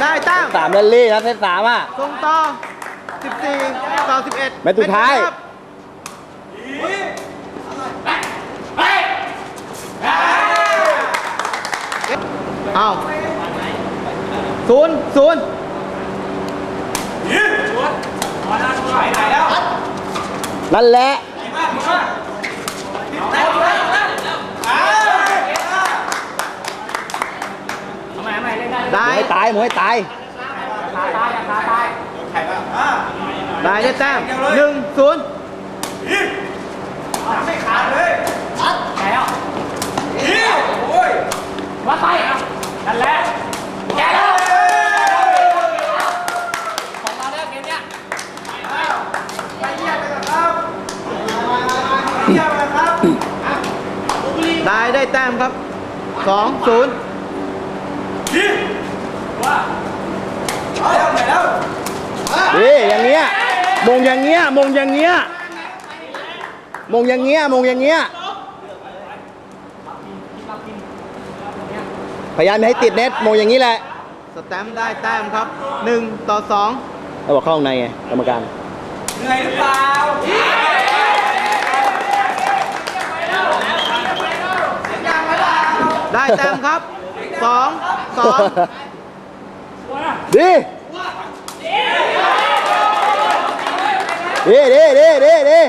ได้แต้มสามแรลลี่นะเซตสามอะส่งต่อ 14 ต่อ 11แมตช์สุดท้ายครับเอาศูนย์ศูนย์นั่นแหละ ได้หมวยตายมวยตายได้ได้แต้มหนึ่งศูนย์ได้ได้แต้มครับสองศูนย์ ดีอย่างเงี้ย มงอย่างเงี้ยมงอย่างเงี้ยมงอย่างเงี้ยมงอย่างเงี้ยพยายามอย่าให้ติดเน็ตมงอย่างนี้แหละสแตมป์ได้แต้มครับหนึ่งต่อสองเราบอกเข้าข้างในไงกรรมการได้แต้มครับสองสองดี ดีดีดีดีดี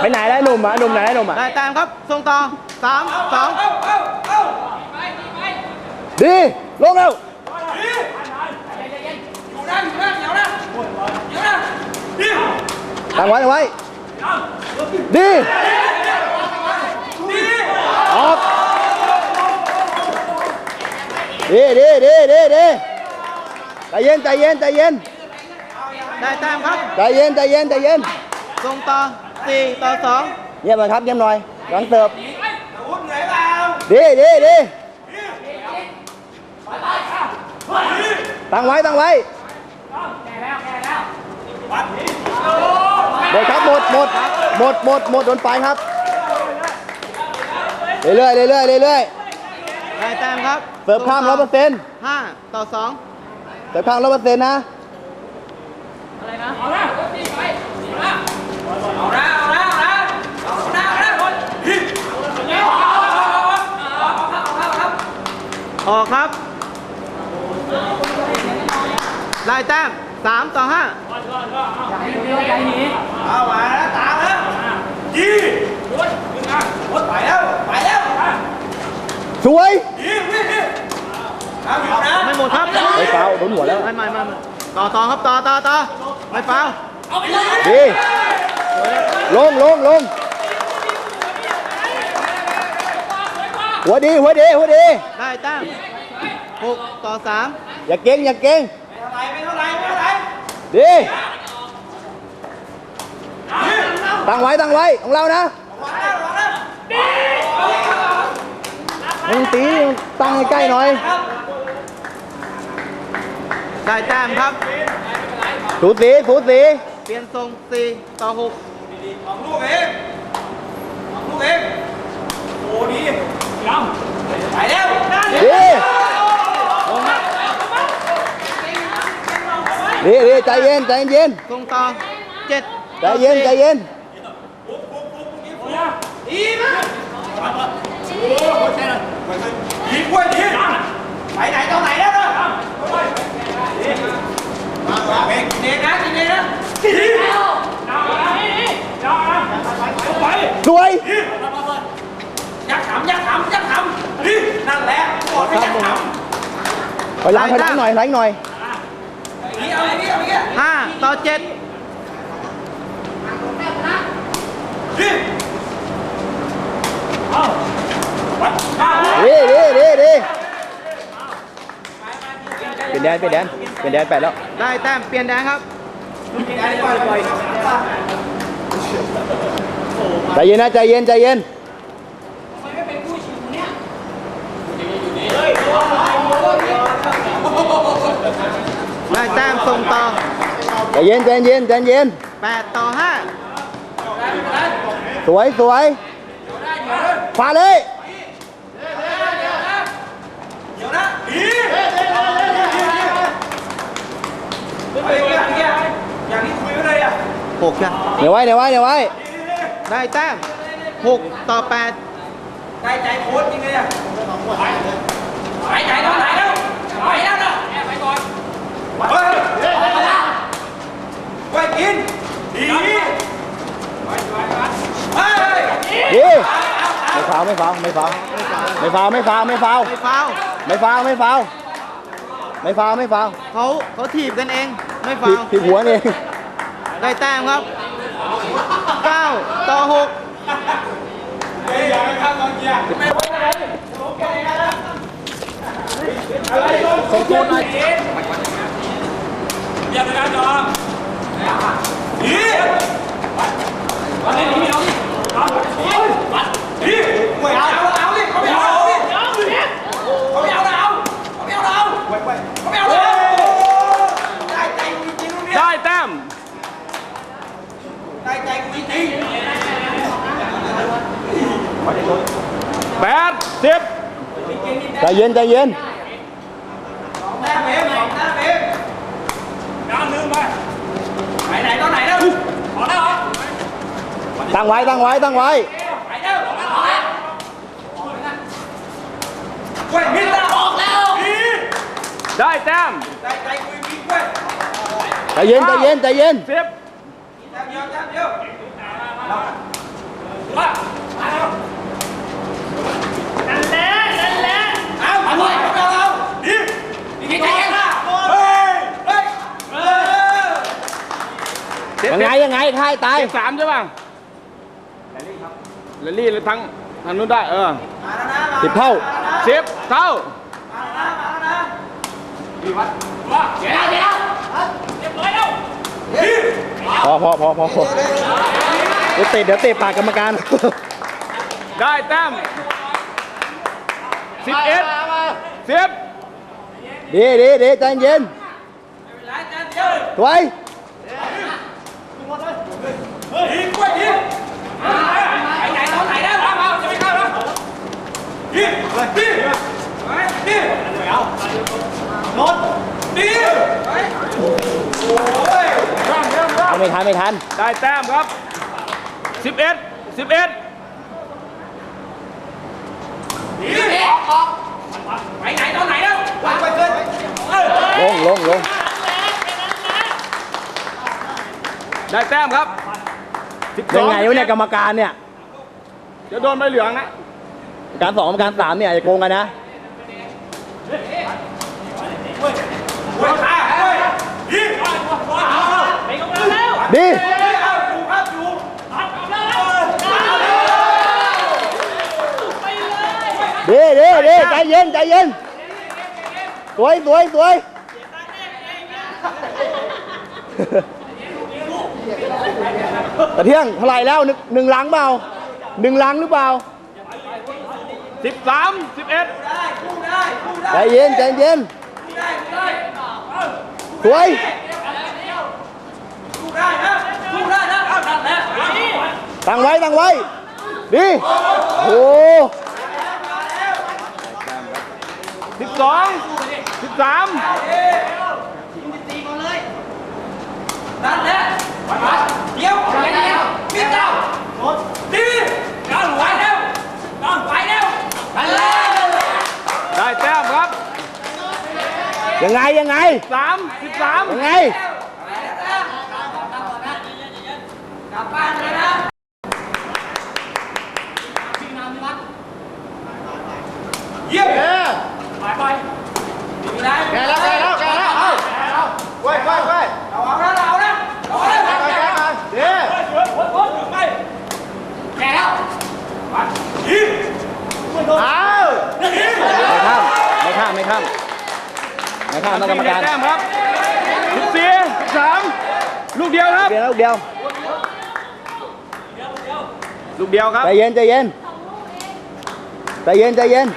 ไปไหนแล้วหนุ่มอะหนุ่มไหนหนุ่มอะได้แต้มครับส่งต่อสามสองดีลงเร็วตั้งไว้ตั้งไว้ดีออกดีดีดีดีดี ใจเย็นใจเย็นใจเย็นได้แต้มครับ ใจเย็นใจเย็นใจเย็นส่งต่อสี่ต่อสองเยี่ยมหน่อยครับเยี่ยมหน่อยหลังเสิร์ฟดีดีดีตั้งไว้ตั้งไว้หมดครับหมดหมดหมดหมดหมดโดนไปครับเรื่อยๆเรื่อยๆเรื่อยได้แต้มครับๆเสิร์ฟข้ามร้อยเปอร์เซ็นต์ห้าต่อสอง เสิร์ฟข้ามร้อยเปอร์เซ็นต์นะออกครับ ได้แต้มสามต่อห้าเอามาแล้วตามแล้วยี่รถไปแล้ว ไปแล้วสวย ยี่วิ่ง ไม่หมดครับไปฟาวล์โดนหัวแล้วไม่ไม่ไม่ไม่ต่อต่อครับต่อต่อต่อไม่ฟาวดีลงลงลงหัวดีหัวดีหัวดีได้แต้มหกต่อสามอย่าเก่งอย่าเก่งไม่เท่าไรไม่เท่าไรดีตั้งไว้ตั้งไว้ของเรานะไม่ต้องตีตั้งให้ใกล้หน่อย ได้แต้มครับ สูสีสูสีเปลี่ยนทรงสี่ต่อหกสองลูกเองสองลูกเองโอ้ดีไปแล้วนั่นดีดีดีใจเย็นใจเย็นทรงต่อเจ็ดใจเย็นใจเย็นดีมากดีกล้วยดีไปไหนตอนไหนแล้วนะมาเองกินเองนะกินเองนะดี สวยยักษ์ขำยักษ์ขำยักษ์ขำดีนั่นแหละบอกให้ยักษ์ขำไปล้างไปล้างหน่อยล้างหน่อยนี่เอาอย่างนี้เอาอย่างนี้ห้าต่อเจ็ดดีดีดีดีดี เปลี่ยนแดนเปลี่ยนแดนเปลี่ยนแดนไปแล้วได้แต้มเปลี่ยนแดงครับปล่อยปล่อยใจเย็นนะใจเย็นใจเย็นได้แต้มส่งต่อใจเย็นใจเย็นใจเย็นแปดต่อห้าสวยสวยฟาเลย เดี๋ยวนะดีเฮ้ยเมื่อกี้เมื่อกี้อย่างที่คุยกันเลยอะ หกจ้ะเดี๋ยวไว้เดี๋ยวไว้เดี๋ยวไว้ได้แต้มหกต่อแปดได้ใจโค้ชจริงเลยอะหายใจแล้วหายแล้วหายแล้วนะแอบไปก่อนเฮ้ยไว้กินดีเฮ้ยดีไม่ฟาวไม่ฟาวไม่ฟาวไม่ฟาวไม่ฟาวไม่ฟาวไม่ฟาวล์ไม่ฟาวไม่ฟาวไม่ฟาวไม่ฟาวเขาเขาถีบกันเองไม่ฟาผิดวล์ผิดหัวนี่ ได้แต้มครับเก้าต่อหกเดี๋ยวนะจอดีวันนี้ไม่เอาดิเอาดีไม่เอาเอาดิเขาไม่เอาดิเอาดิเขาไม่เอาเราเขาไม่เอาเราเขาไม่เอาเราได้ใจกูจริงๆเนี่ย ได้แต้ม ได้ใจกูจริง แปดสิบใจเย็นใจเย็นแต้มเองสองแต้มเองน้ำลืมไปไหนไหนตอนไหนแล้วขอแล้วเหรอตั้งไว้ตั้งไว้ตั้งไว้ไหนแล้วขอแล้วเว้ยมิดแล้วออกแล้วดีได้แต้มได้ใจกูจริงๆเว้ยใจเย็นใจเย็นใจเย็นสิบแต้มเดียวแต้มเดียวว่านั่นแหละนั่นแหละเอาเอาเอาเอาเอาดี ดีใจกันละเฮ้ยเฮ้ยเออยังไงยังไงค่ายตายสิบสามใช่ป่ะแรลลี่หรือทั้งทางนู้นได้เออมาแล้วนะมาสิบเท่า สิบเท่ามาแล้วนะมาแล้วนะดีวัดว่าเดี๋ยวเดี๋ยวเรียบร้อยแล้วดีพอพอพอพอพอเดี๋ยวเตะเดี๋ยวเตะปากกรรมการ ได้แต้มสิบเอ็ดสิบ ดีดีดีใจเย็นไม่เป็นไรแต้มเดียวสวยดีกว่าดีไปไหนตอนไหนแล้วมาจะไม่เข้าแล้วดีดีไปดีไม่เอาโน้ตดีไปโอ้ยเอาไม่ทันไม่ทัน ได้แต้มครับสิบเอ็ดสิบเอ็ดดีออกออกไปไหนตอนไหนแล้ววางไปเกินเออ ลงลงลงได้แต้มครับสิบสยัองงไงวะเนี่ยกรรมการเนี่ยเดี๋ยวโดนใบเหลืองนะการสองกรรมการสามเนี่ยจะโกงกันนะเว้ยขาเว้ยดีไปกับเราแล้วดีเอาอยู่ครับอยู่เอาแล้วดีดีดีใจเย็นใจเย็นส วยสวยสวยตะเที่ยงเท่าไหร่แล้วหนึ่งหนึ่งหลังเปล่าหนึ่งหลังหรือเปล่าสิบสามสิบเอ็ดได้คู่ได้คู่ได้ใจเย็นใจเย็นคู่ได้คู่ได้สวยคู่ได้นะคู่ได้นะเอาดันแล้วตั้งไว้ตั้งไว้ดีโอ้สิบสอง สิบสามดันแล้วเดี๋ยวเดี๋ยวมิดเจ้าดีเอาไหวแล้วเอาไหวแล้วดันแล้วได้แต้มครับ ยังไงยังไงสามสิบสามยังไง กลับบ้านเลยนะเยี่ยมไปไปดีนะแกแล้วแกแล้วแกแล้วเอา ไว้ไว้ไว้ เอาเอานะเอานะเอานะแกแล้ว เดี๋ยว ไปแกแล้วยิง เอา ยิง ไม่ ข้ามไม่ข้ามไม่ข้ามไม่ข้ามต้องกรรมการแต้มครับสิบสี่สิบสามลูกเดียวครับเดียวลูกเดียวลูกเดียวครับใจเย็นใจเย็นใจเย็นใจเย็น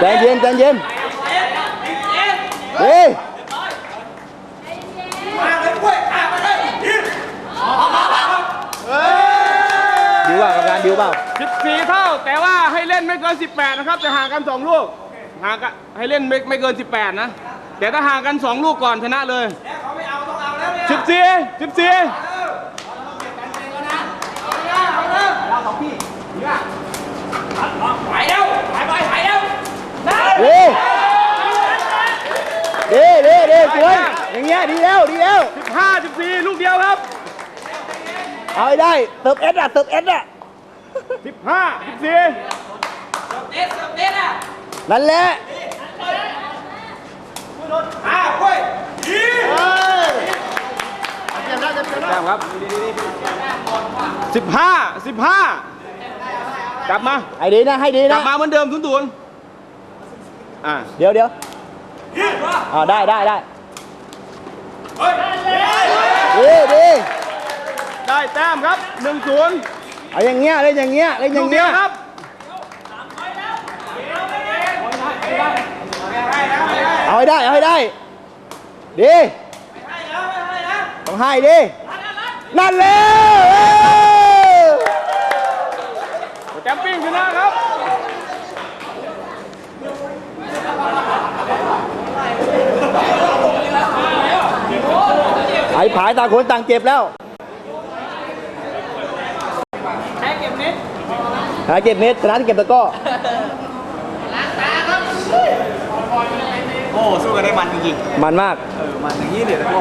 เด็กเด็กใจเย็น ใจเย็นเด็กก็18 นะครับแต่ห่างกัน 2 ลูกห่างกันให้เล่นไม่ไม่เกิน 18 นะ แต่ถ้าห่างกัน 2 ลูกก่อนชนะเลยเขาไม่เอาต้องเอาแล้วเนี่ย14 14ไปแล้วไปไปไปแล้วนะดีดีดีดีสวยอย่างเงี้ยดีแล้วดีแล้ว15 14 ลูกเดียวครับ เอาให้ได้เติมเอสอะเติมเอสอะ 15 14เด็ดเด็ดอะนั่นแหละอ้าวเว้ยยีแต้มครับ15 15กลับมาให้ดีนะให้ดีกลันะบมาเหมือนเดิมศูนย์ศูนย์อ่าเดี๋ยวเดี๋ยวยีมาอ่าได้ได้ได้เฮ้ยดีดีได้แต้มครับ1 0 เอาอย่างเงี้ยเล่นอย่างเงี้ยเล่นอลูย่ากงเดีเงี้ยวยครับเอาให้ได้เอาให้ได้ดีให้แล้วไม่ให้แล้วต้องให้ดินั่นแหละเออแจมปิ้งชนะครับไอ้ผายต่างคนต่างเจ็บแล้ว แพ้เก็บเน็ต หาเก็บเน็ตชนะที่เก็บตะกร้อโอ้สู้กันได้มันจริงมันมาก ๆเออมันอย่างนี้เดี๋ยวแล้วก็